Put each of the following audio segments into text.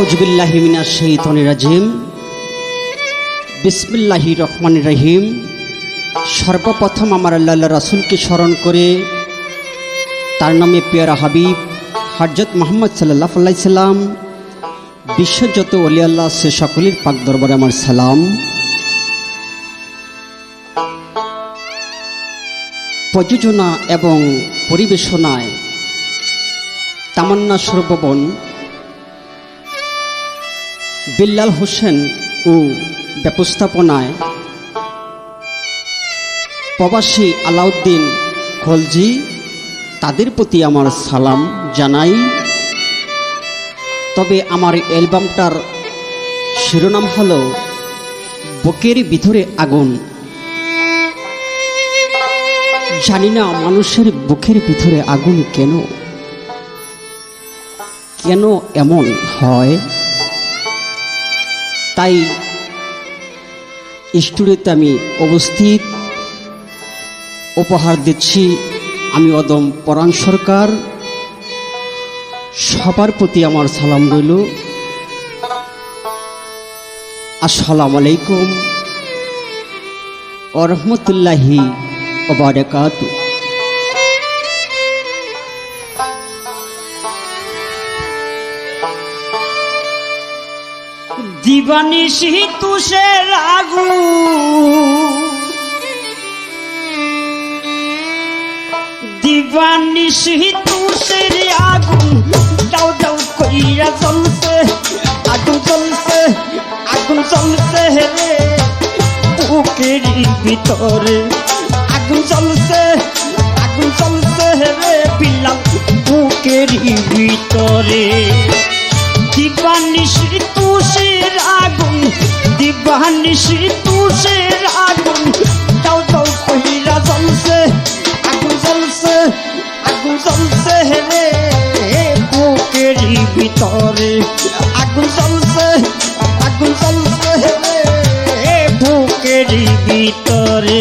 আউজবিল্লাহিমিনা শহীদনি রাজিম। বিসমিল্লাহি রহমান রহিম। সর্বপ্রথম আমার আল্লাহ রাসুলকে স্মরণ করে তার নামে পেয়ারা হাবিব হরজত মোহাম্মদ সাল্লাহ সাল্লাম, বিশ্বযত অলি আল্লাহ, সে সকলের পাক দরবারে আমার সালাম। প্রযোজনা এবং পরিবেশনায় তামান্না সর্ববন বিল্লাল হোসেন ও ব্যবস্থাপনায় প্রবাসী আলাউদ্দিন খলজি, তাদের প্রতি আমার সালাম জানাই। তবে আমার অ্যালবামটার শিরোনাম হল, বুকের ভিতরে আগুন। জানি না মানুষের বুকের ভিতরে আগুন কেন কেন এমন হয়? তাই স্টুডিওতে আমি অবস্থিত উপহার দিচ্ছি আমি অদম পরাণ সরকার। সবার প্রতি আমার সালাম রইল। আসসালামু আলাইকুম। ওরহমতুল্লাহি ওবারাকাতু দিবানিশি তুষের আগু দিবানিশি তুষের আগুন দাও দাও কইরা জ্বলছে, আগুন জ্বলছে আগুন জ্বলছে রে। বুকের ভিতরে আগুন জ্বলছে আগুন জ্বলছে রে পিলাম বুকের ভিতরে। দিবানিশি দিবানিশি তুষের আগুন। দাও দাও কইরা জ্বলছে আগুন জ্বলছে আগুন জ্বলছে রে। বুকের ভিতরে আগুন জ্বলছে আগুন জ্বলছে রে। বুকের ভিতরে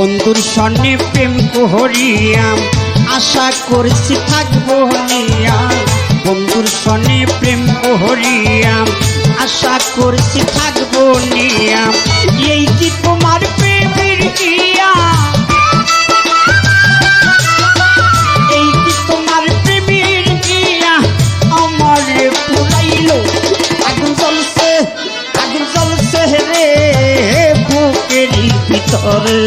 বন্ধুর সনে প্রেম কোহরিয়াম আশা করছি থাকব নিয়াম বন্ধুর সনে প্রেম কোহরিয়াম আশা করছি থাকব নিয়াম এই কি তোমার প্রেমের ইয়া? এই কি তোমার প্রেমের ইয়া? আমার পুরাইলো আগুন জ্বলছে আগুন জ্বলছে রে, বুকের ভিতরে।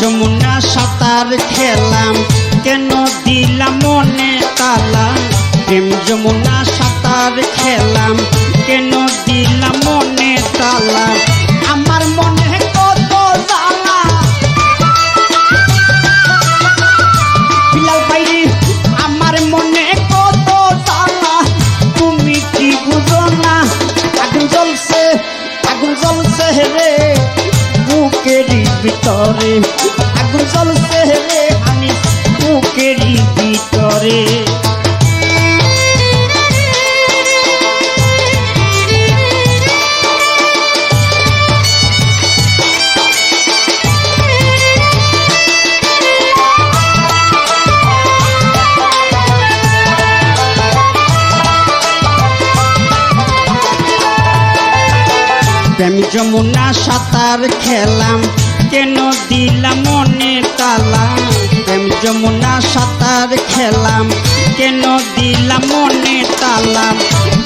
যমুনা সাঁতার খেলাম কেন দিলাম মনে তালা? প্রেম যমুনা সাঁতার খেলাম কেন আমি যমুনা সাঁতার খেলাম, কেন দিলাম মনে তালা আমি যমুনা সাঁতার খেলাম, কেন দিলাম মনে তালাম?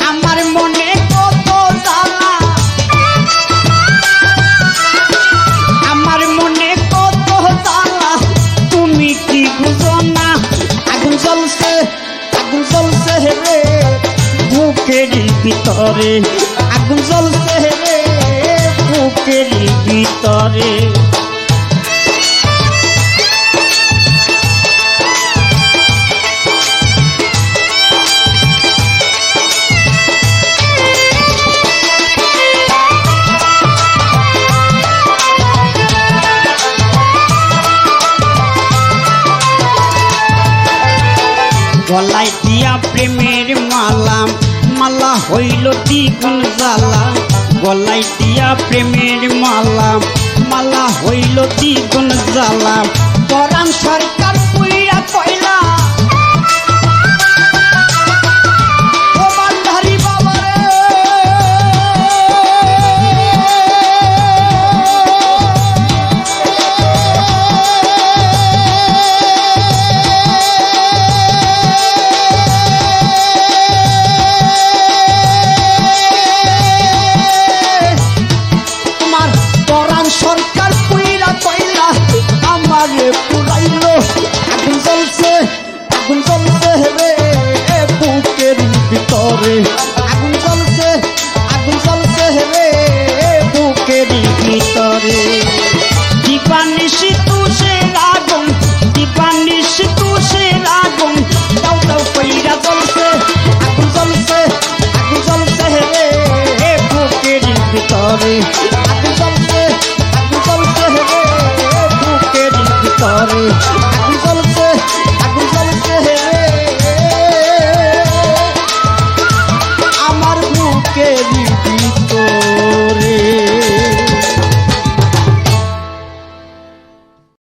আমার মনে কত তালা। আমার মনে কত তালা। তুমি কি রে। ভিতরে ভিতরে গলায় দিয়া প্রেমের মালা মালা হইল দ্বিগুণ জ্বালা। গলায় দিয়া প্রেমের মালা মালা হইল দ্বিগুণ জ্বালা। পরাণ সরকার ভিতরে। আগুন জ্বলছে আগুন জ্বলছে রে বুকের ভিতরে।